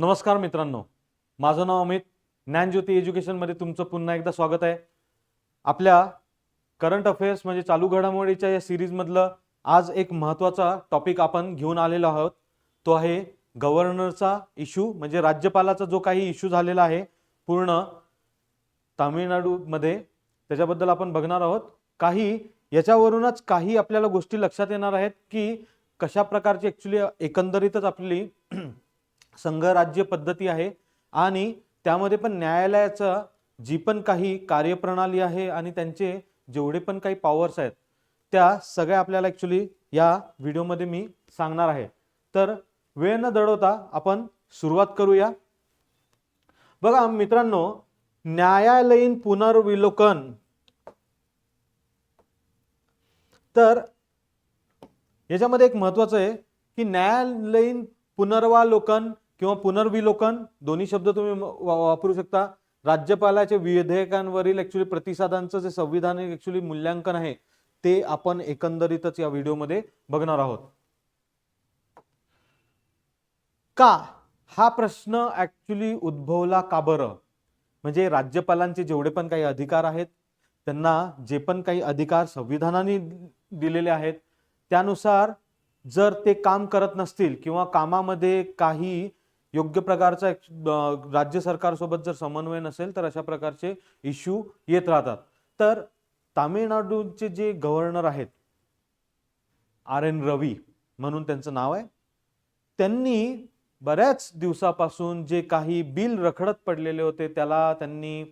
नमस्कार मित्रांनो. माझं नाव अमित. ज्ञानज्योती एज्युकेशनमध्ये तुमचं पुन्हा एकदा स्वागत आहे. आपल्या करंट अफेअर्स म्हणजे चालू घडामोडीच्या या सिरीजमधलं आज एक महत्त्वाचा टॉपिक आपण घेऊन आलेलो आहोत. तो आहे गव्हर्नरचा इश्यू म्हणजे राज्यपालाचा जो काही इश्यू झालेला आहे पूर्ण तामिळनाडूमध्ये. त्याच्याबद्दल आपण बघणार आहोत. काही याच्यावरूनच काही आपल्याला गोष्टी लक्षात येणार आहेत की कशा प्रकारची ॲक्च्युली एकंदरीतच आपली संघराज्य पद्धती आहे आणि त्यामध्ये पण न्यायालयाचं जी पण काही कार्यप्रणाली आहे आणि त्यांचे जेवढे पण काही पॉवर्स आहेत त्या सगळ्या आपल्याला ॲक्च्युली या व्हिडिओमध्ये मी सांगणार आहे. तर वेळ न दडवता आपण सुरुवात करूया. बघा मित्रांनो न्यायालयीन पुनर्विलोकन. तर याच्यामध्ये एक महत्वाचं आहे की न्यायालयीन पुनर्वालोकन किंवा पुनर्विलोकन दोन्ही शब्द तुम्ही वापरू शकता. राज्यपालाचे विधेयकांवरील ऍक्च्युली प्रतिसादांचं जे संविधानिक ऍक्च्युली मूल्यांकन आहे ते आपण एकंदरीतच या व्हिडिओमध्ये बघणार आहोत. का? हा प्रश्न ऍक्च्युली उद्भवला का बरं? म्हणजे राज्यपालांचे जेवढे पण काही अधिकार आहेत त्यांना जे पण काही अधिकार संविधानाने दिलेले आहेत त्यानुसार जर ते काम करत नसतील किंवा कामामध्ये काही योग्य प्रकारचा राज्य सरकारसोबत जर समन्वय नसेल तर अशा प्रकारचे इश्यू येत राहतात. तर तामिळनाडूचे जे गव्हर्नर आहेत आर एन रवी म्हणून त्यांचं नाव आहे त्यांनी बऱ्याच दिवसापासून जे काही बिल रखडत पडलेले होते त्याला त्यांनी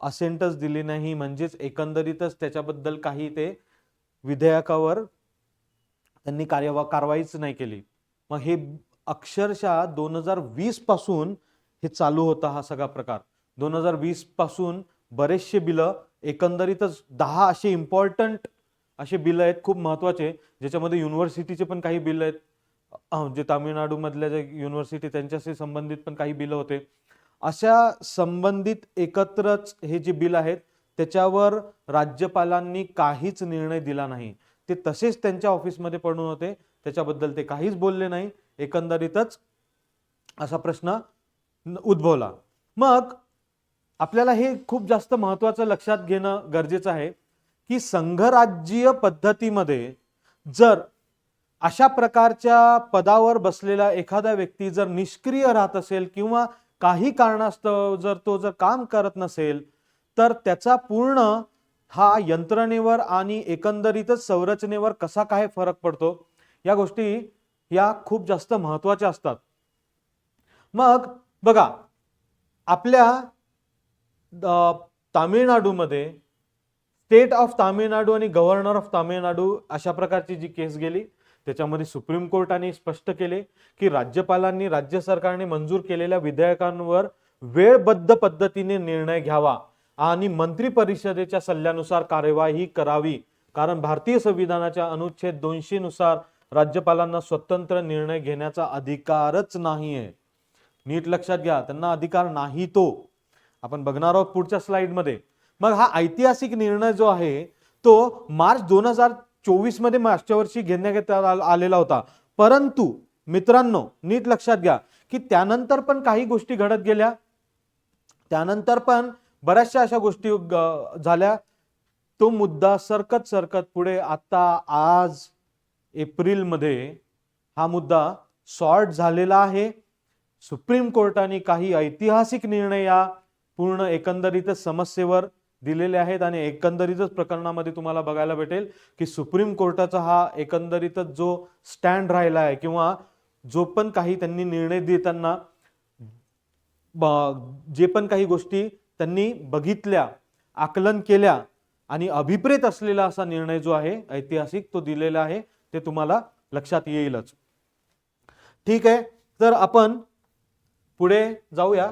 असेंटच दिली नाही म्हणजेच एकंदरीतच त्याच्याबद्दल काही ते विधेयकावर त्यांनी कार्यवा कारवाईच नाही केली. मग हे अक्षरशः दोन हजार वीसपासून हे चालू होता हा सगळा प्रकार. दोन हजार वीसपासून बरेचसे बिलं एकंदरीतच दहा असे इम्पॉर्टंट असे बिलं आहेत खूप महत्त्वाचे ज्याच्यामध्ये युनिव्हर्सिटीचे पण काही बिल आहेत. जे तामिळनाडूमधल्या जे युनिव्हर्सिटी त्यांच्याशी संबंधित पण काही बिलं होते. अशा संबंधित एकत्रच हे जे बिल आहेत त्याच्यावर राज्यपालांनी काहीच निर्णय दिला नाही. ते तसेच त्यांच्या ऑफिसमध्ये पडून होते. त्याच्याबद्दल ते काहीच बोलले नाही. एकंदरीतच असा प्रश्न उद्भवला. मग आपल्याला हे खूप जास्त महत्वाचं लक्षात घेणं गरजेचं आहे की संघराज्यीय पद्धतीमध्ये जर अशा प्रकारच्या पदावर बसलेला एखादा व्यक्ती जर निष्क्रिय राहत असेल किंवा काही कारणास्तव जर तो जर काम करत नसेल तर त्याचा पूर्ण हा यंत्रणेवर आणि एकंदरीतच संरचनेवर कसा काय फरक पडतो? या गोष्टी या खूप जास्त महत्त्वाच्या असतात. मग बघा आपल्या तामिळनाडूमध्ये स्टेट ऑफ तामिळनाडू आणि गव्हर्नर ऑफ तामिळनाडू अशा प्रकारची जी केस गेली त्याच्यामध्ये सुप्रीम कोर्टाने स्पष्ट केले की राज्यपालांनी राज्य सरकारने मंजूर केलेल्या विधेयकांवर वेळबद्ध पद्धतीने निर्णय घ्यावा आणि मंत्री परिषदेच्या सल्ल्यानुसार कार्यवाही करावी. कारण भारतीय संविधानाच्या अनुच्छेद दोनशे नुसार राज्यपालांना स्वतंत्र निर्णय घेण्याचा अधिकारच नाही आहे नीट लक्षात घ्या त्यांना अधिकार नाही तो. आपण बघणार आहोत पुढच्या स्लाइडमध्ये. मग हा ऐतिहासिक निर्णय जो आहे तो मार्च दोन हजार चोवीसमध्ये मागच्या वर्षी घेण्यात आलेला होता. परंतु मित्रांनो नीट लक्षात घ्या की त्यानंतर पण काही गोष्टी घडत गेल्या. त्यानंतर पण बऱ्याचशा अशा गोष्टी ग- झाल्या. तो मुद्दा सरकत सरकत पुढे आता आज एप्रिलमध्ये हा मुद्दा सॉर्ट झालेला आहे. सुप्रीम कोर्टाने काही ऐतिहासिक निर्णय या पूर्ण एकंदरीतच समस्येवर दिलेले आहेत आणि एकंदरीतच प्रकरणामध्ये तुम्हाला बघायला भेटेल की सुप्रीम कोर्टाचा हा एकंदरीतच जो स्टँड राहिला आहे किंवा जो पण काही त्यांनी निर्णय देताना ब- जे पण काही गोष्टी त्यांनी बघितल्या आकलन केल्या आणि अभिप्रेत असलेला असा निर्णय जो आहे ऐतिहासिक तो दिलेला आहे. ते तुम्हाला लक्षात येईलच. ठीक आहे तर आपण पुढे जाऊया.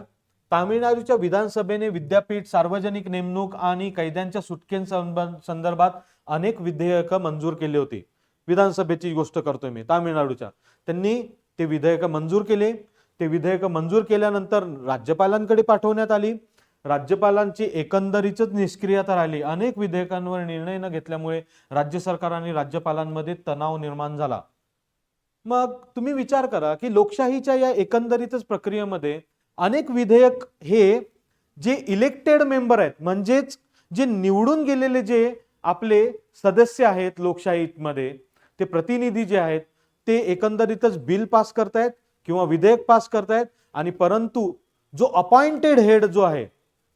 तामिळनाडूच्या विधानसभेने विद्यापीठ सार्वजनिक नेमणूक आणि कैद्यांच्या सुटकें संदर्भात अनेक विधेयकं मंजूर केली होती. विधानसभेची गोष्ट करतोय मी तामिळनाडूच्या. त्यांनी ते विधेयकं मंजूर केले. ते विधेयकं मंजूर केल्यानंतर राज्यपालांकडे पाठवण्यात आली. राज्यपालांची एकंदरीतच निष्क्रियता राहिली. अनेक विधेयकांवर निर्णय न घेतल्यामुळे राज्य सरकार आणि राज्यपालांमध्ये तणाव निर्माण झाला. मग तुम्ही विचार करा की लोकशाहीच्या या एकंदरीतच प्रक्रियेमध्ये अनेक विधेयक हे जे इलेक्टेड मेंबर आहेत म्हणजेच जे निवडून गेलेले जे आपले सदस्य आहेत लोकशाहीमध्ये ते प्रतिनिधी जे आहेत ते एकंदरीतच बिल पास करतायत किंवा विधेयक पास करतायत आणि परंतु जो अपॉइंटेड हेड जो आहे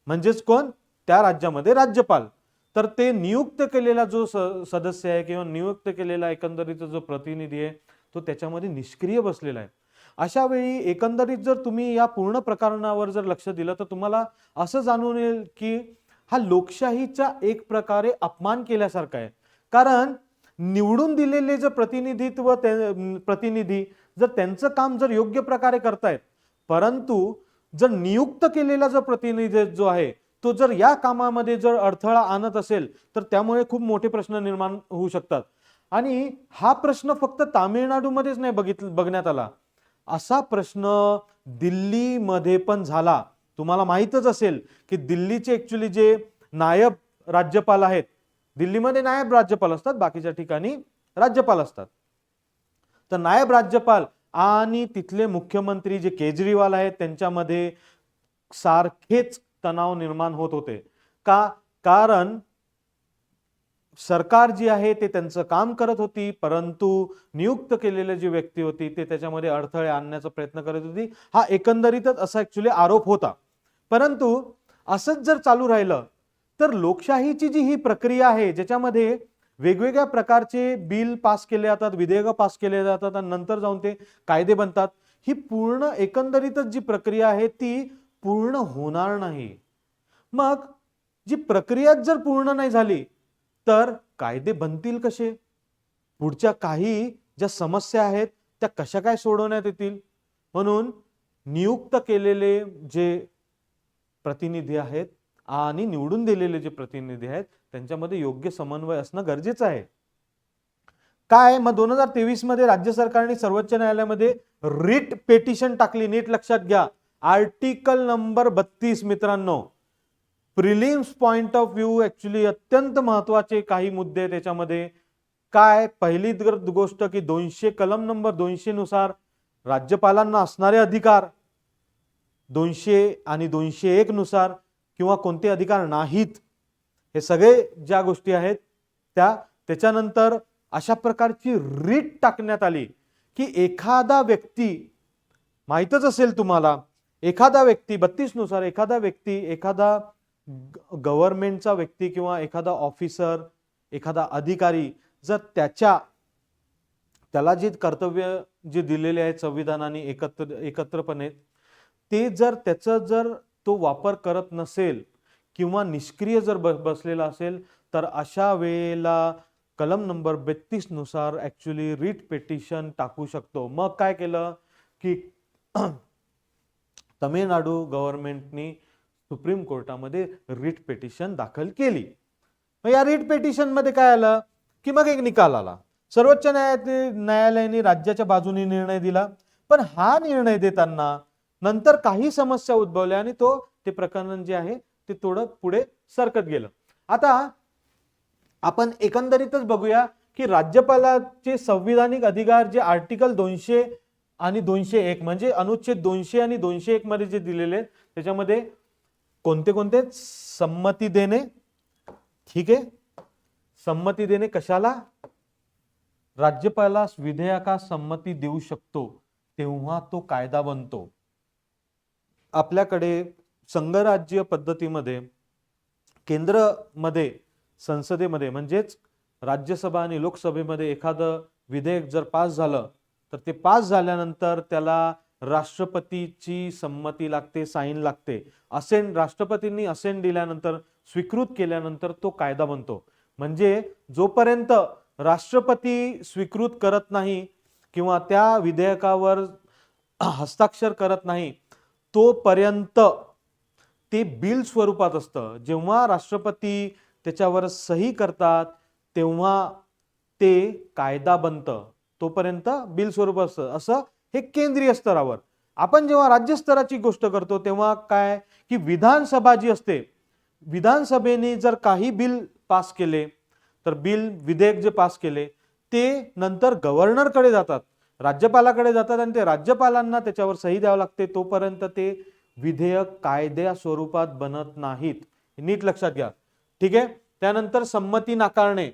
म्हणजेच कोण? त्या राज्यामध्ये राज्यपाल. तर ते नियुक्त केलेला जो स- सदस्य आहे किंवा नियुक्त केलेला एकंदरीत जो प्रतिनिधी आहे तो त्याच्यामध्ये निष्क्रिय बसलेला आहे. अशा वेळी एकंदरीत जर तुम्ही या पूर्ण प्रकरणावर जर लक्ष दिलं तर तुम्हाला असं जाणून येईल की हा लोकशाहीचा एक प्रकारे अपमान केल्यासारखा आहे. कारण निवडून दिलेले जे प्रतिनिधित्व ते- प्रतिनिधी जर त्यांचं काम जर योग्य प्रकारे करतायत परंतु जर नियुक्त केलेला जो प्रतिनिधी जो आहे तो जर या कामामध्ये जर अडथळा आणत असेल तर त्यामुळे खूप मोठे प्रश्न निर्माण होऊ शकतात. आणि हा प्रश्न फक्त तामिळनाडूमध्येच नाही बघितलं बघण्यात आला. असा प्रश्न दिल्लीमध्ये पण झाला. तुम्हाला माहीतच असेल की दिल्लीचे ऍक्च्युली जे नायब राज्यपाल आहेत दिल्लीमध्ये नायब राज्यपाल असतात बाकीच्या ठिकाणी राज्यपाल असतात. तर नायब राज्यपाल आणि तिथले मुख्यमंत्री जे केजरीवाल आहेत त्यांच्यामध्ये सारखेच तणाव निर्माण होत होते. का कारण सरकार जी आहे ते त्यांचं काम करत होती परंतु नियुक्त केलेले जी व्यक्ती होती ते त्याच्यामध्ये अडथळे आणण्याचा प्रयत्न करत होती. हा एकंदरीतच असा ऍक्च्युली आरोप होता. परंतु असंच जर चालू राहिलं तर लोकशाहीची जी ही प्रक्रिया आहे ज्याच्यामध्ये वेगवेगळ्या प्रकारचे बिल पास केले जातात विधेयक पास केले जातात आणि नंतर जाऊन ते कायदे बनतात. ही पूर्ण एकंदरीतच जी प्रक्रिया आहे ती पूर्ण होणार नाही. मग जी प्रक्रियाच जर पूर्ण नाही झाली तर कायदे बनतील कसे? पुढच्या काही ज्या समस्या आहेत त्या कशा काय सोडवण्यात येतील? म्हणून नियुक्त केलेले जे प्रतिनिधी आहेत आणि निवडून दिलेले जे प्रतिनिधी आहेत त्यांच्यामध्ये योग्य समन्वय असणं गरजेचं आहे. काय? मग दोन हजार तेवीसमध्ये राज्य सरकारने सर्वोच्च न्यायालयामध्ये रिट पेटिशन टाकली. नीट लक्षात घ्या. आर्टिकल नंबर बत्तीस मित्रांनो. Prelims point of view actually अत्यंत महत्त्वाचे काही मुद्दे त्याच्यामध्ये काय? पहिली गोष्ट की दोनशे कलम नंबर दोनशे नुसार राज्यपालांना असणारे अधिकार. दोनशे आणि दोनशे एक नुसार किंवा कोणते अधिकार नाहीत. हे सगळे ज्या गोष्टी आहेत त्या त्याच्यानंतर अशा प्रकारची रीट टाकण्यात आली की एखादा व्यक्ती माहीतच असेल तुम्हाला एखादा व्यक्ती बत्तीसनुसार एखादा व्यक्ती एखादा गव्हर्नमेंटचा व्यक्ती किंवा एखादा ऑफिसर एखादा अधिकारी जर त्याच्या त्याला जे कर्तव्य जे दिलेले आहेत संविधानाने एकत्र एकत्रपणे ते जर त्याचं जर तो वापर करत नसेल किंवा निष्क्रिय जर ब बसलेला असेल तर अशा वेळेला कलम नंबर बत्तीसनुसार रीट पेटिशन टाकू शकतो. मग काय केलं की तमिळनाडू गव्हर्नमेंटनी सुप्रीम कोर्टामध्ये रीट पेटिशन दाखल केली. मग या रीट पेटिशनमध्ये काय आलं? की मग एक निकाल आला. सर्वोच्च न्यायालय न्यायालयाने राज्याच्या बाजूने निर्णय दिला. पण हा निर्णय देताना नंतर काही समस्या उद्भवल्या आणि तो ते प्रकरण जे आहे ते थोडं पुढे सरकत गेलं. आता आपण एकंदरीतच बघूया की राज्यपालाचे संविधानिक अधिकार जे आर्टिकल दोनशे आणि दोनशे एक म्हणजे अनुच्छेद दोनशे आणि दोनशे एक मध्ये जे दिलेले आहेत, त्याच्यामध्ये कोणते कोणते? संमती देणे. ठीक आहे? संमती देणे कशाला? राज्यपालास विधेयकास संमती देऊ शकतो तेव्हा तो कायदा बनतो. आपल्याकडे संघराज्य पद्धतीमध्ये केंद्रमध्ये संसदेमध्ये म्हणजेच राज्यसभा आणि लोकसभेमध्ये एखादं विधेयक जर पास झालं तर ते पास झाल्यानंतर त्याला राष्ट्रपतीची संमती लागते साईन लागते. असेन राष्ट्रपतींनी असेन दिल्यानंतर स्वीकृत केल्यानंतर तो कायदा बनतो. म्हणजे जोपर्यंत राष्ट्रपती स्वीकृत करत नाही किंवा त्या विधेयकावर हस्ताक्षर करत नाही तोपर्यंत ते बिल स्वरूपात असतं. जेव्हा राष्ट्रपती त्याच्यावर सही करतात तेव्हा ते कायदा बनतं. तोपर्यंत बिल स्वरूप असतं. असं हे केंद्रीय स्तरावर. आपण जेव्हा राज्यस्तराची गोष्ट करतो तेव्हा काय? की विधानसभा जी असते विधानसभेने जर काही बिल पास केले तर बिल विधेयक जे पास केले ते नंतर गव्हर्नरकडे जातात. राज्यपालाकडे जातात आणि ते राज्यपालांना त्याच्यावर सही द्यावं लागते. तोपर्यंत ते विधेयक कायद्या स्वरूपात बनत नाहीत. नीट लक्षात घ्या. ठीक आहे? त्यानंतर संमती नाकारणे.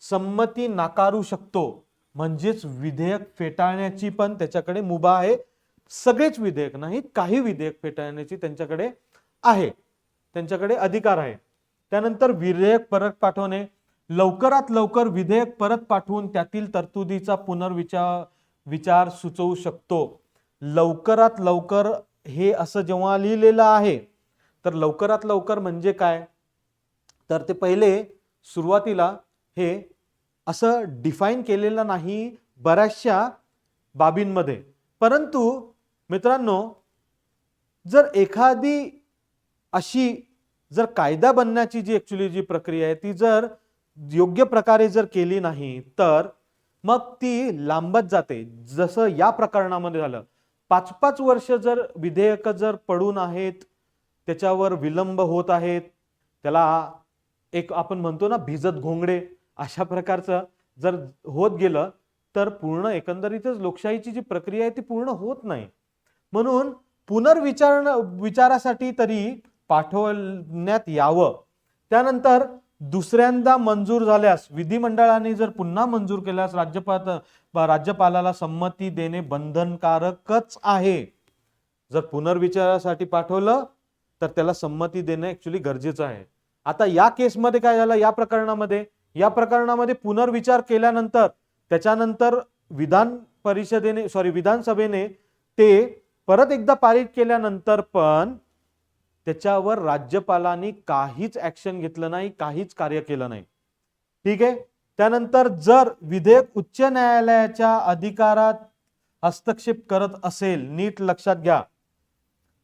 संमती नाकारू शकतो. म्हणजेच विधेयक फेटाळण्याची पण त्याच्याकडे मुभा आहे. सगळेच विधेयक नाही काही विधेयक फेटाळण्याची त्यांच्याकडे आहे. त्यांच्याकडे अधिकार आहे. त्यानंतर विधेयक परत पाठवणे. लवकरात लवकर विधेयक परत पाठवून त्यातील तरतुदीचा पुनर्विचार विचार सुचवू शकतो. लवकरात लवकर हे असं जेव्हा लिहिलेलं आहे तर लवकरात लवकर म्हणजे काय? तर ते पहिले सुरुवातीला हे असं डिफाईन केलेलं नाही बऱ्याचशा बाबींमध्ये. परंतु मित्रांनो जर एखादी अशी जर कायदा बनण्याची जी ॲक्च्युली जी प्रक्रिया आहे ती जर योग्य प्रकारे जर केली नाही तर मग ती लांबत जाते. जसं या प्रकरणामध्ये झालं. पाच पाच वर्ष जर विधेयक जर पडून आहेत त्याच्यावर विलंब होत आहेत त्याला एक आपण म्हणतो ना भिजत घोंगडे अशा प्रकारचं जर होत गेलं तर पूर्ण एकंदरीतच लोकशाहीची जी प्रक्रिया आहे ती पूर्ण होत नाही. म्हणून पुनर्विचार विचारासाठी तरी पाठवण्यात यावं. त्यानंतर दुसऱ्यांदा मंजूर झाल्यास विधिमंडळाने जर पुन्हा मंजूर केल्यास राज्यपाल राज्यपालाला संमती देणे बंधनकारकच आहे. जर पुनर्विचारासाठी पाठवलं तर त्याला संमती देणं ऍक्च्युली गरजेचं आहे. आता या केसमध्ये काय झालं? या प्रकरणामध्ये या प्रकरणामध्ये पुनर्विचार केल्यानंतर त्याच्यानंतर विधान परिषदेने सॉरी विधानसभेने ते परत एकदा पारित केल्यानंतर पण त्याच्यावर राज्यपालांनी काहीच ऍक्शन घेतलं नाही काहीच कार्य केलं नाही. ठीक आहे? त्यानंतर जर विधेयक उच्च न्यायालयाच्या अधिकारात हस्तक्षेप करत असेल नीट लक्षात घ्या.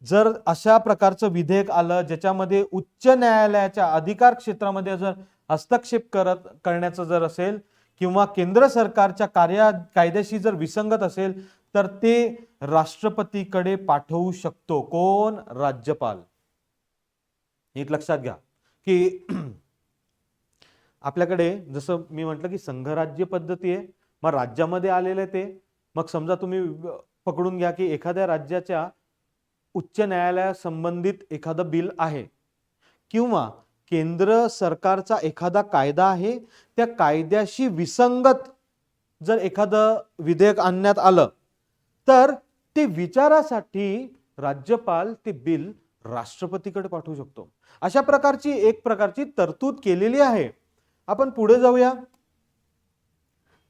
जर अशा प्रकारचं विधेयक आलं ज्याच्यामध्ये उच्च न्यायालयाच्या अधिकार क्षेत्रामध्ये जर हस्तक्षेप करत करण्याचं जर असेल किंवा केंद्र सरकारच्या कार्या कायद्याशी जर विसंगत असेल तर ते राष्ट्रपतीकडे पाठवू शकतो. कोण? राज्यपाल. नीट लक्षात घ्या की आपल्याकडे जसं मी म्हटलं की संघराज्य पद्धती आहे मग राज्यामध्ये आलेले ते मग समजा तुम्ही पकडून घ्या की एखाद्या राज्याच्या उच्च न्यायालया संबंधित एखादं बिल आहे किंवा केंद्र सरकारचा एखादा कायदा आहे त्या कायद्याशी विसंगत जर एखादं विधेयक आणण्यात आलं तर ते विचारासाठी राज्यपाल ते बिल राष्ट्रपतीकडे पाठवू शकतो. अशा प्रकारची एक प्रकारची तरतूद केलेली आहे. आपण पुढे जाऊया.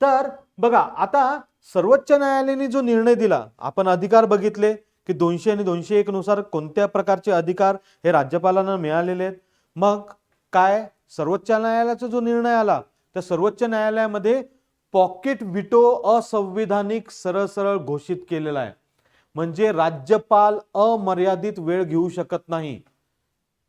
तर बघा आता सर्वोच्च न्यायालयाने जो निर्णय दिला आपण अधिकार बघितले की दोनशे आणि दोनशे एक नुसार कोणत्या प्रकारचे अधिकार हे राज्यपालांना मिळालेले आहेत. मग काय? सर्वोच्च न्यायालयाचा जो निर्णय आला त्या सर्वोच्च न्यायालयामध्ये पॉकेट विटो असंविधानिक सरळ सरळ घोषित केलेला आहे. म्हणजे राज्यपाल अमर्यादित वेळ घेऊ शकत नाही.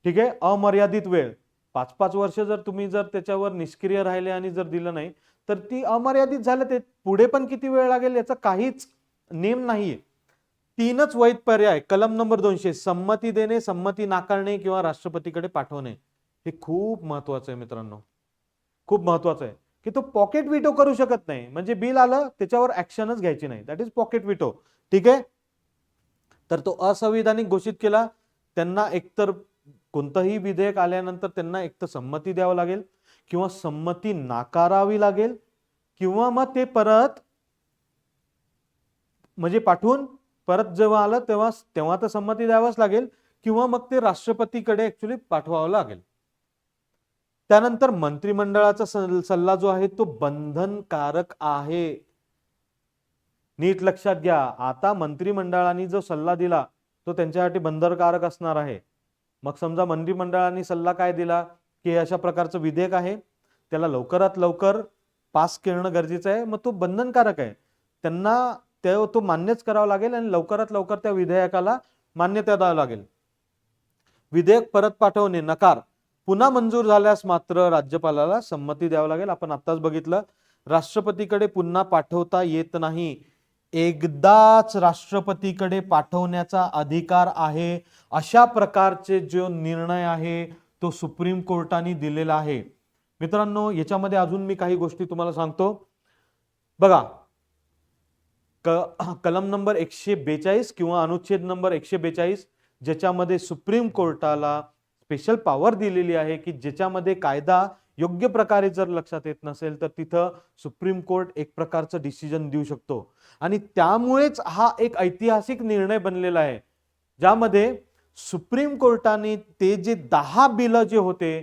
ठीक आहे? अमर्यादित वेळ. पाच पाच वर्ष जर तुम्ही जर त्याच्यावर निष्क्रिय राहिले आणि जर दिलं नाही तर ती अमर्यादित झालं ते. पुढे पण किती वेळ लागेल याचा काहीच नेम नाहीये. तीनच वैध पर्याय. कलम नंबर दोनशे. संमती देणे संमती नाकारणे किंवा राष्ट्रपतीकडे पाठवणे. हे खूप महत्वाचं आहे मित्रांनो. खूप महत्वाचं आहे. की तो पॉकेट विटो करू शकत नाही. म्हणजे बिल आलं त्याच्यावर ऍक्शनच घ्यायची नाही. दॅट इज पॉकेट विटो ठीक आहे? तर तो असंविधानिक घोषित केला. त्यांना एकतर कोणतंही विधेयक आल्यानंतर त्यांना एकतर संमती द्यावं लागेल किंवा संमती नाकारावी लागेल किंवा मग ते परत म्हणजे पाठवून परत जेव्हा आलं तेव्हा तेव्हा तर संमती द्यावंच लागेल किंवा मग ते राष्ट्रपतीकडे ऍक्च्युली पाठवावं लागेल. त्यानंतर मंत्रिमंडळाचा सल्ला जो आहे तो बंधनकारक आहे. नीट लक्षात घ्या. आता मंत्रिमंडळाने जो सल्ला दिला तो त्यांच्यासाठी बंधनकारक असणार आहे. मग समजा मंत्रिमंडळाने सल्ला काय दिला? की अशा प्रकारचं विधेयक आहे त्याला लवकरात लवकर पास करणं गरजेचं आहे मग तो बंधनकारक आहे. त्यांना ते तो मान्यच करावा लागेल आणि लवकरात लवकर त्या विधेयकाला मान्यता द्यावं लागेल. विधेयक परत पाठवणे नकार पुन्हा मंजूर झाल्यास मात्र राज्यपालाला संमती द्यावं लागेल. आपण आत्ताच बघितलं राष्ट्रपतीकडे पुन्हा पाठवता येत नाही. एकदाच राष्ट्रपतीकडे पाठवण्याचा अधिकार आहे अशा प्रकारचे जो निर्णय आहे तो सुप्रीम कोर्टाने दिलेला आहे. मित्रांनो याच्यामध्ये अजून मी काही गोष्टी तुम्हाला सांगतो. बघा क कलम नंबर एकशे बेचाळीस किंवा अनुच्छेद नंबर एकशे बेचाळीस ज्याच्यामध्ये सुप्रीम कोर्टाला स्पेशल पॉवर दिलेली आहे की ज्याच्यामध्ये कायदा योग्य प्रकारे जर लक्षात येत नसेल तर तिथं सुप्रीम कोर्ट एक प्रकारचं डिसिजन देऊ शकतो. आणि त्यामुळेच हा एक ऐतिहासिक निर्णय बनलेला आहे ज्यामध्ये सुप्रीम कोर्टाने ते जे दहा बिलं जे होते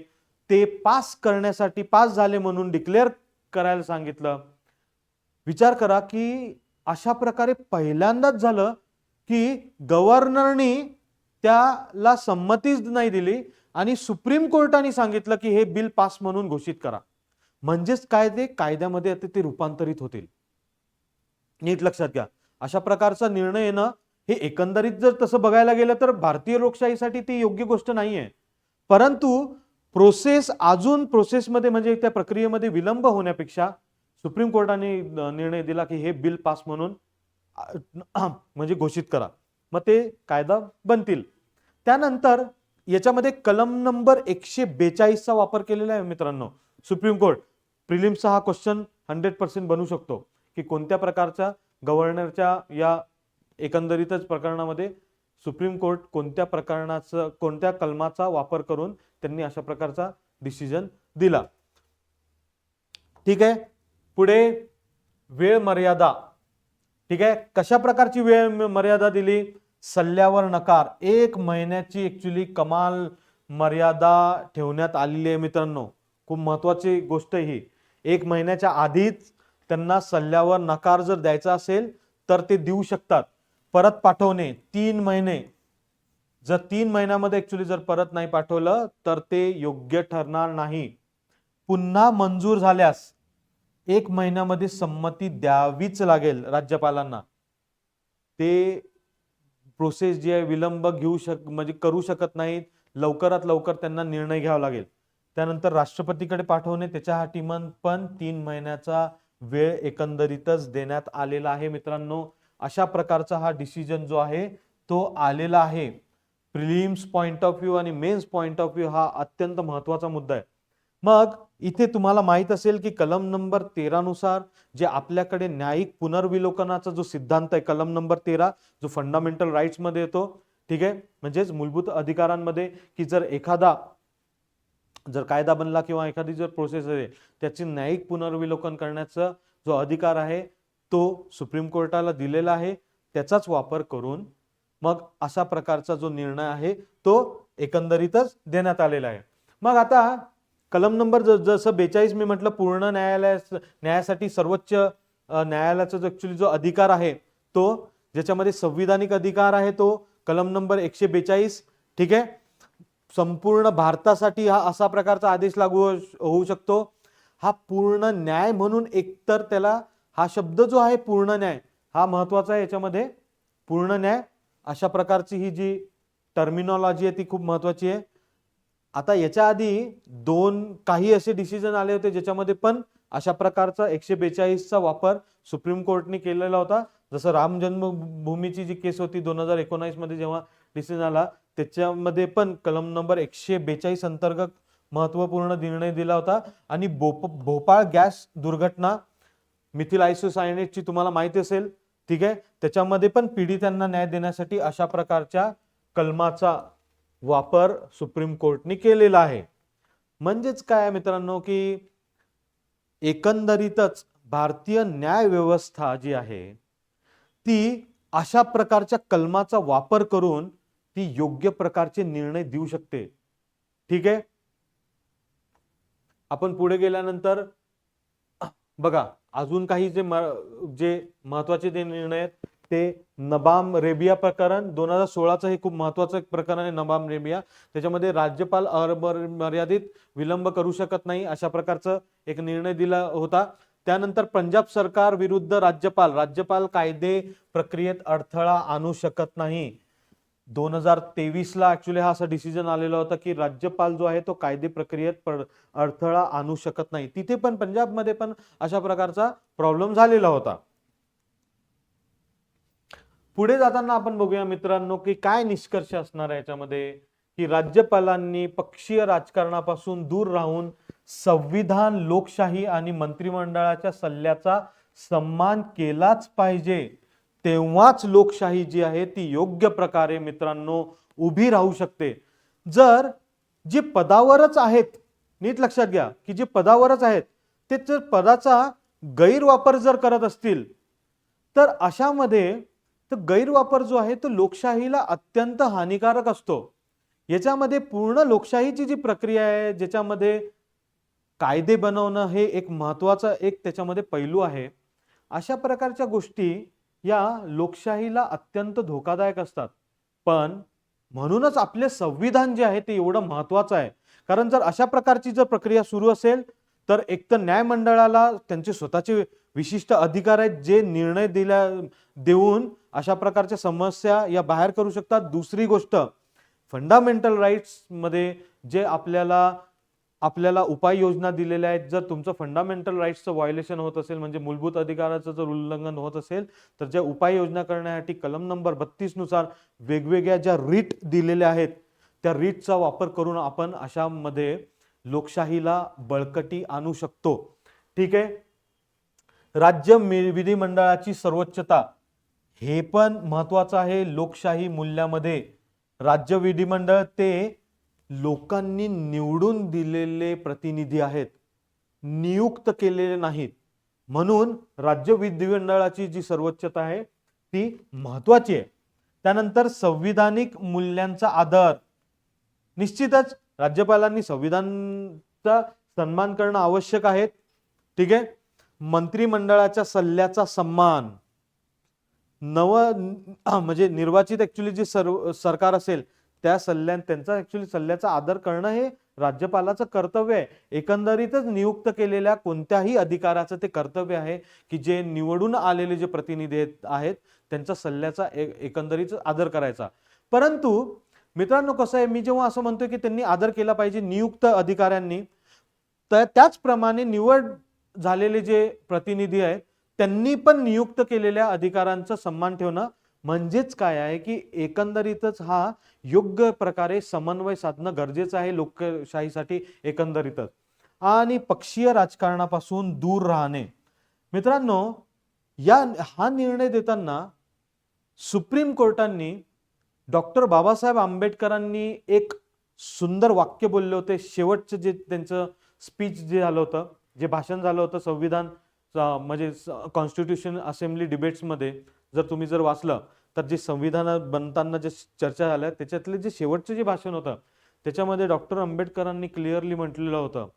ते पास करण्यासाठी पास झाले म्हणून डिक्लेअर करायला सांगितलं. विचार करा की अशा प्रकारे पहिल्यांदाच झालं की गव्हर्नरनी त्याला संमतीच नाही दिली. आणि सुप्रीम कोर्टाने सांगितलं की हे बिल पास म्हणून घोषित करा. म्हणजेच कायदे कायद्यामध्ये आता ते रूपांतरित होतील. नीट लक्षात घ्या. अशा प्रकारचा निर्णय येणं हे एकंदरीत जर तसं बघायला गेलं तर भारतीय लोकशाहीसाठी ती योग्य गोष्ट नाहीये. परंतु प्रोसेस अजून प्रोसेसमध्ये म्हणजे त्या प्रक्रियेमध्ये विलंब होण्यापेक्षा सुप्रीम कोर्टाने निर्णय दिला की हे बिल पास म्हणून म्हणजे घोषित करा. मग ते कायदा बनतील. त्यानंतर याच्यामध्ये कलम नंबर एकशे बेचाळीसचा वापर केलेला आहे मित्रांनो. सुप्रीम कोर्ट प्रिलिम्सचा हा क्वेश्चन हंड्रेड पर्सेंट बनू शकतो की कोणत्या प्रकारच्या गव्हर्नरच्या या एकंदरीतच प्रकरणामध्ये सुप्रीम कोर्ट कोणत्या प्रकरणाचं कोणत्या कलमाचा वापर करून त्यांनी अशा प्रकारचा डिसिजन दिला. ठीक आहे? पुढे वेळ मर्यादा. ठीक आहे? कशा प्रकारची वेळ मर्यादा दिली? सल्ल्यावर नकार. एक महिन्याची ॲक्च्युली कमाल मर्यादा ठेवण्यात आलेली आहे मित्रांनो. खूप महत्त्वाची गोष्ट ही. एक महिन्याच्या आधीच त्यांना सल्ल्यावर नकार जर द्यायचा असेल तर ते देऊ शकतात. परत पाठवणे तीन महिने. जर तीन महिन्यामध्ये ॲक्च्युली जर परत नाही पाठवलं तर ते योग्य ठरणार नाही. पुन्हा मंजूर झाल्यास एक महिन्यामध्ये संमती द्यावीच लागेल राज्यपालांना. ते प्रोसेस जी आहे विलंब घेऊ शक म्हणजे करू शकत नाहीत. लवकरात लवकर त्यांना निर्णय घ्यावा लागेल. त्यानंतर राष्ट्रपतीकडे पाठवणे त्याच्यासाठी मन पण तीन महिन्याचा वेळ एकंदरीतच देण्यात आलेला आहे मित्रांनो. अशा प्रकारचा हा डिसिजन जो आहे तो आलेला आहे. प्रिलिम्स पॉईंट ऑफ व्ह्यू आणि मेन्स पॉईंट ऑफ व्ह्यू हा अत्यंत महत्त्वाचा मुद्दा आहे. मग इथे तुम्हाला माहीत असेल की कलम नंबर तेरानुसार जे आपल्याकडे न्यायिक पुनर्विलोकनाचा जो सिद्धांत आहे कलम नंबर तेरा जो फंडामेंटल राईट्समध्ये येतो ठीक आहे? म्हणजेच मूलभूत अधिकारांमध्ये की जर एखादा जर कायदा बनला किंवा एखादी जर प्रोसेस आहे त्याचे न्यायिक पुनर्विलोकन करण्याचा जो अधिकार आहे तो सुप्रीम कोर्टाला दिलेला आहे त्याचाच वापर करून मग अशा प्रकारचा जो निर्णय आहे तो एकंदरीतच देण्यात आलेला आहे. मग आता कलम नंबर ज- जसं बेचाळीस मी म्हटलं पूर्ण न्यायालया न्यायासाठी सर्वोच्च न्यायालयाचा जो ॲक्च्युली जो अधिकार आहे तो ज्याच्यामध्ये संविधानिक अधिकार आहे तो कलम नंबर एकशे बेचाळीस ठीक आहे? संपूर्ण भारतासाठी हा असा प्रकारचा आदेश लागू हो- होऊ शकतो. हा पूर्ण न्याय म्हणून एकतर त्याला हा शब्द जो आहे पूर्ण न्याय हा महत्त्वाचा आहे याच्यामध्ये. पूर्ण न्याय अशा प्रकारची ही जी टर्मिनॉलॉजी आहे ती खूप महत्वाची आहे. आता याच्या आधी दोन काही असे डिसिजन आले होते ज्याच्यामध्ये पण अशा प्रकारचा एकशे बेचाळीसचा वापर सुप्रीम कोर्टने केलेला होता. जसं राम जन्मभूमीची जी केस होती दोन हजार एकोणावीसमध्ये जेव्हा डिसिजन आला त्याच्यामध्ये पण कलम नंबर एकशे बेचाळीस अंतर्गत महत्त्वपूर्ण निर्णय दिला होता. आणि बोप भोपाळ गॅस दुर्घटना मिथिल आयसोसायनेटची तुम्हाला माहिती असेल ठीक आहे? त्याच्यामध्ये पण पीडितांना न्याय देण्यासाठी अशा प्रकारच्या कलमाचा वापर सुप्रीम कोर्टने केलेला आहे. म्हणजेच काय मित्रांनो की एकंदरीतच भारतीय न्याय व्यवस्था जी आहे ती अशा प्रकारच्या कलमाचा वापर करून ती योग्य प्रकारचे निर्णय देऊ शकते. ठीक आहे? आपण पुढे गेल्यानंतर बघा अजून काही जे म- जे महत्त्वाचे जे निर्णय आहेत ते नबाम रेबिया प्रकरण दोन हजार सोळाचं हे खूप महत्वाचं एक प्रकरण आहे नबाम रेबिया. त्याच्यामध्ये राज्यपाल मर्यादित विलंब करू शकत नाही अशा प्रकारचं एक निर्णय दिला होता. त्यानंतर पंजाब सरकार विरुद्ध राज्यपाल राज्यपाल कायदे प्रक्रियेत अडथळा आणू शकत नाही. दोन हजार तेवीसला ऍक्च्युली हा असा डिसिजन आलेला होता की राज्यपाल जो आहे तो कायदे प्रक्रियेत अडथळा आणू शकत नाही. तिथे पण पंजाबमध्ये पण अशा प्रकारचा प्रॉब्लेम झालेला होता. पुढे जाताना आपण बघूया मित्रांनो की काय निष्कर्ष असणार आहे याच्यामध्ये? की राज्यपालांनी पक्षीय राजकारणापासून दूर राहून संविधान लोकशाही आणि मंत्रिमंडळाच्या सल्ल्याचा सन्मान केलाच पाहिजे. तेव्हाच लोकशाही जी आहे ती योग्य प्रकारे मित्रांनो उभी राहू शकते. जर जे पदावरच आहेत नीट लक्षात घ्या की जे पदावरच आहेत ते जर पदाचा गैरवापर जर करत असतील तर अशामध्ये तर गैरवापर जो आहे तो लोकशाहीला अत्यंत हानिकारक असतो. याच्यामध्ये पूर्ण लोकशाहीची जी प्रक्रिया आहे ज्याच्यामध्ये कायदे बनवणं हे एक महत्वाचं एक त्याच्यामध्ये पैलू आहे. अशा प्रकारच्या गोष्टी या लोकशाहीला अत्यंत धोकादायक असतात. पण म्हणूनच आपले संविधान जे आहे ते एवढं महत्त्वाचं आहे. कारण जर अशा प्रकारची जर प्रक्रिया सुरू असेल तर एक तर न्यायमंडळाला त्यांचे स्वतःचे विशिष्ट अधिकार आहेत जे निर्णय दिल्या देऊन अशा प्रकारच्या समस्या या बाहेर करू शकतात. दुसरी गोष्ट फंडामेंटल राईट्समध्ये जे आपल्याला आपल्याला उपाययोजना दिलेल्या आहेत. जर तुमचं फंडामेंटल राईट्सचं व्हायोलेशन होत असेल म्हणजे मूलभूत अधिकाराचं जर उल्लंघन होत असेल तर ज्या उपाययोजना करण्यासाठी कलम नंबर बत्तीसनुसार वेगवेगळ्या ज्या रीट दिलेल्या आहेत त्या रीटचा वापर करून आपण अशामध्ये लोकशाहीला बळकटी आणू शकतो. ठीक आहे? राज्य विधिमंडळाची सर्वोच्चता हे पण महत्वाचं आहे लोकशाही मूल्यामध्ये. राज्य विधिमंडळ ते लोकांनी निवडून दिलेले प्रतिनिधी आहेत. नियुक्त केलेले नाहीत. म्हणून राज्य विधिमंडळाची जी सर्वोच्चता आहे ती महत्वाची आहे. त्यानंतर संविधानिक मूल्यांचा आदर. निश्चितच राज्यपालांनी संविधानचा सन्मान करणं आवश्यक आहे. ठीक आहे? मंत्रिमंडळाच्या सल्ल्याचा सन्मान. नव म्हणजे निर्वाचित ऍक्च्युली जे सर्व सरकार असेल त्या सल्ल्या त्यांचा ऍक्च्युली सल्ल्याचा आदर करणं हे राज्यपालाचं कर्तव्य आहे. एकंदरीतच नियुक्त केलेल्या कोणत्याही अधिकाराचं ते कर्तव्य आहे की जे निवडून आलेले जे प्रतिनिधी आहेत- त्यांच्या सल्ल्याचा एकंदरीत आदर करायचा. परंतु मित्रांनो कसं आहे मी जेव्हा असं म्हणतोय की त्यांनी आदर केला पाहिजे नियुक्त अधिकाऱ्यांनी तर त्याचप्रमाणे निवड झालेले जे प्रतिनिधी आहेत त्यांनी पण नियुक्त केलेल्या अधिकारांचा सन्मान ठेवणं म्हणजेच काय आहे की एकंदरीतच हा योग्य प्रकारे समन्वय साधणं गरजेचं आहे लोकशाहीसाठी एकंदरीतच. आणि पक्षीय राजकारणापासून दूर राहणे. मित्रांनो या हा निर्णय देताना सुप्रीम कोर्टांनी डॉक्टर बाबासाहेब आंबेडकरांनी एक सुंदर वाक्य बोलले होते. शेवटचं जे त्यांचं स्पीच जे झालं होतं जे भाषण झालं होतं संविधान म्हणजे कॉन्स्टिट्यूशन असेंब्ली डिबेट्समध्ये जर तुम्ही जर वाचलं तर जे संविधान बनताना जे चर्चा झाल्या त्याच्यातले जे शेवटचं जे भाषण होतं त्याच्यामध्ये डॉक्टर आंबेडकरांनी क्लिअरली म्हटलेलं होतं.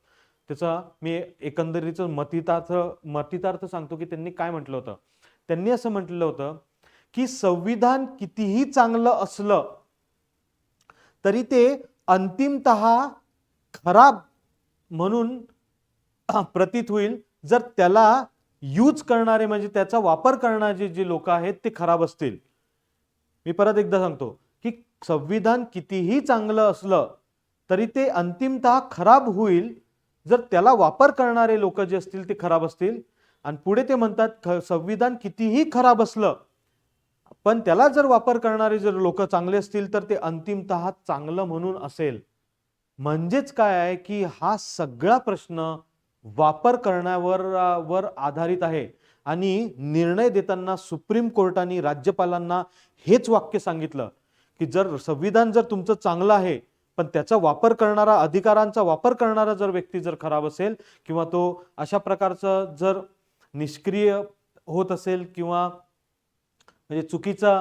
त्याचा मी एकंदरीत मतितार्थ मतितार्थ सांगतो की त्यांनी काय म्हटलं होतं? त्यांनी असं म्हटलेलं होतं की संविधान कितीही चांगलं असलं तरी ते अंतिमत खराब म्हणून प्रतीत होईल. जर त्याला यूज करणारे म्हणजे त्याचा वापर करणारे जे लोक आहेत ते खराब असतील. मी परत एकदा सांगतो की संविधान कितीही चांगलं असलं तरी ते अंतिमत खराब होईल. जर त्याला वापर करणारे लोक जे असतील ते खराब असतील. आणि पुढे ते म्हणतात ख- संविधान कितीही खराब असलं पण त्याला जर वापर करणारे जर लोक चांगले असतील तर ते अंतिमत चांगलं म्हणून असेल. म्हणजेच काय आहे की हा सगळा प्रश्न वापर करण्यावर वर आधारित आहे. आणि निर्णय देताना सुप्रीम कोर्टाने राज्यपालांना हेच वाक्य सांगितलं की जर संविधान जर तुमचं चांगलं आहे पण त्याचा वापर करणारा अधिकारांचा वापर करणारा जर व्यक्ती जर खराब असेल किंवा तो अशा प्रकारचं जर निष्क्रिय होत असेल किंवा म्हणजे चुकीचा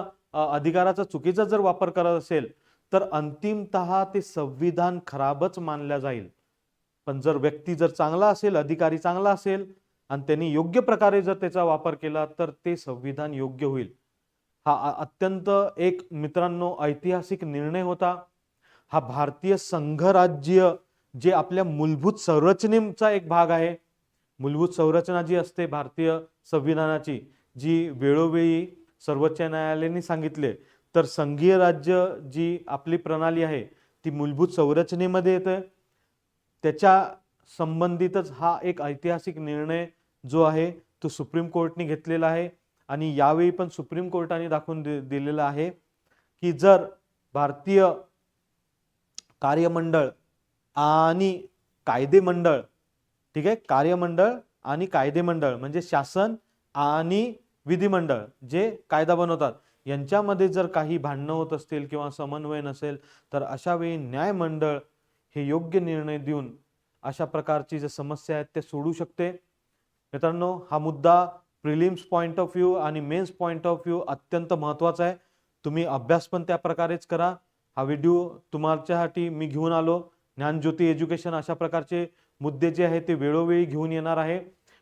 अधिकाराचा चुकीचा जर वापर करत असेल तर अंतिमतः ते संविधान खराबच मानल्या जाईल. पण जर व्यक्ती जर चांगला असेल अधिकारी चांगला असेल आणि त्यांनी योग्य प्रकारे जर त्याचा वापर केला तर ते संविधान योग्य होईल. हा अत्यंत एक मित्रांनो ऐतिहासिक निर्णय होता. हा भारतीय संघराज्य जे आपल्या मूलभूत संरचनेचा एक भाग आहे. मूलभूत संरचना जी असते भारतीय संविधानाची जी वेळोवेळी सर्वोच्च न्यायालयाने सांगितले. तर संघीय राज्य जी आपली प्रणाली आहे ती मूलभूत संरचनेमध्ये येते. त्याच्या संबंधितच हा एक ऐतिहासिक निर्णय जो आहे तो सुप्रीम कोर्टने घेतलेला आहे आणि यावेळी पण सुप्रीम कोर्टाने दाखवून दि- आहे की जर भारतीय कार्यमंडळ आणि कायदे मंडळ ठीक आहे कार्यमंडळ आणि कायदे मंडळ म्हणजे शासन आणि विधिमंडळ जे कायदा बनवतात यांच्यामध्ये जर काही भांडणं होत असतील किंवा समन्वय नसेल तर अशा वेळी न्यायमंडळ हे योग्य निर्णय देऊन अशा प्रकारची जे समस्या आहेत ते सोडू शकते. मित्रांनो हा मुद्दा प्रिलिम्स पॉईंट ऑफ व्ह्यू आणि मेन्स पॉईंट ऑफ व्ह्यू अत्यंत महत्त्वाचा आहे. तुम्ही अभ्यास पण त्या प्रकारेच करा. हा व्हिडिओ तुमच्यासाठी मी घेऊन आलो. ज्ञानज्योती एज्युकेशन अशा प्रकारचे मुद्दे जे आहे ते वेळोवेळी घेऊन येणार आहे.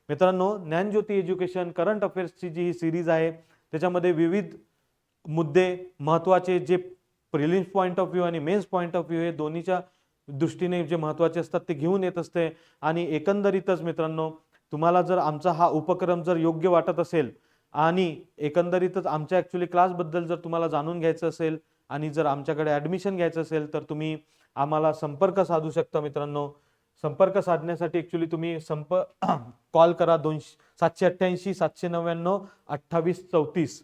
मित्रांनो ज्ञानज्योती एज्युकेशन करंट अफेअर्सची जी ही सिरीज आहे त्याच्यामध्ये विविध मुद्दे महत्त्वाचे जे प्रिलिम्स पॉईंट ऑफ व्ह्यू आणि मेन्स पॉईंट ऑफ व्ह्यू हे दोन्हीच्या दृष्टीने जे महत्त्वाचे असतात ते घेऊन येत असते. आणि एकंदरीतच मित्रांनो तुम्हाला जर आमचा हा उपक्रम जर योग्य वाटत असेल आणि एकंदरीतच आमच्या ॲक्च्युली क्लासबद्दल जर तुम्हाला जाणून घ्यायचं असेल आणि जर आमच्याकडे ॲडमिशन घ्यायचं असेल तर तुम्ही आम्हाला संपर्क साधू शकता मित्रांनो. संपर्क साधण्यासाठी ॲक्च्युली तुम्ही संप कॉल करा दोनशे सातशे अठ्ठ्याऐंशी सातशे नव्याण्णव अठ्ठावीस चौतीस.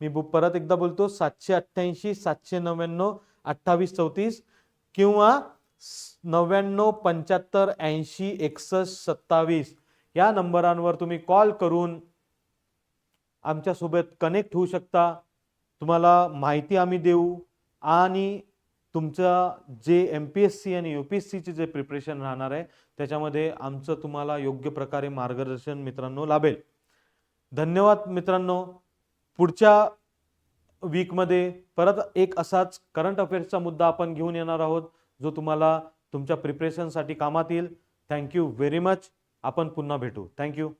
मी परत एकदा बोलतो सातशे अठ्ठ्याऐंशी सातशे नव्याण्णव अठ्ठावीस चौतीस किंवा नव्याण्णव पंच्याहत्तर ऐंशी एकसष्ट सत्तावीस या नंबरांवर तुम्ही कॉल करून आमच्यासोबत कनेक्ट होऊ शकता. तुम्हाला माहिती आम्ही देऊ आणि तुमचं जे एम पी एस सी आणि यू पी एस सीचे जे प्रिपरेशन राहणार आहे त्याच्यामध्ये आमचं तुम्हाला योग्य प्रकारे मार्गदर्शन मित्रांनो लाभेल. धन्यवाद मित्रांनो. पुढच्या वीकमध्ये परत एक असाच करंट अफेअर्सचा मुद्दा आपण घेऊन येणार आहोत जो तुम्हाला तुमच्या प्रिपरेशनसाठी कामात येईल. थँक्यू व्हेरी मच आपण पुन्हा भेटू. थँक्यू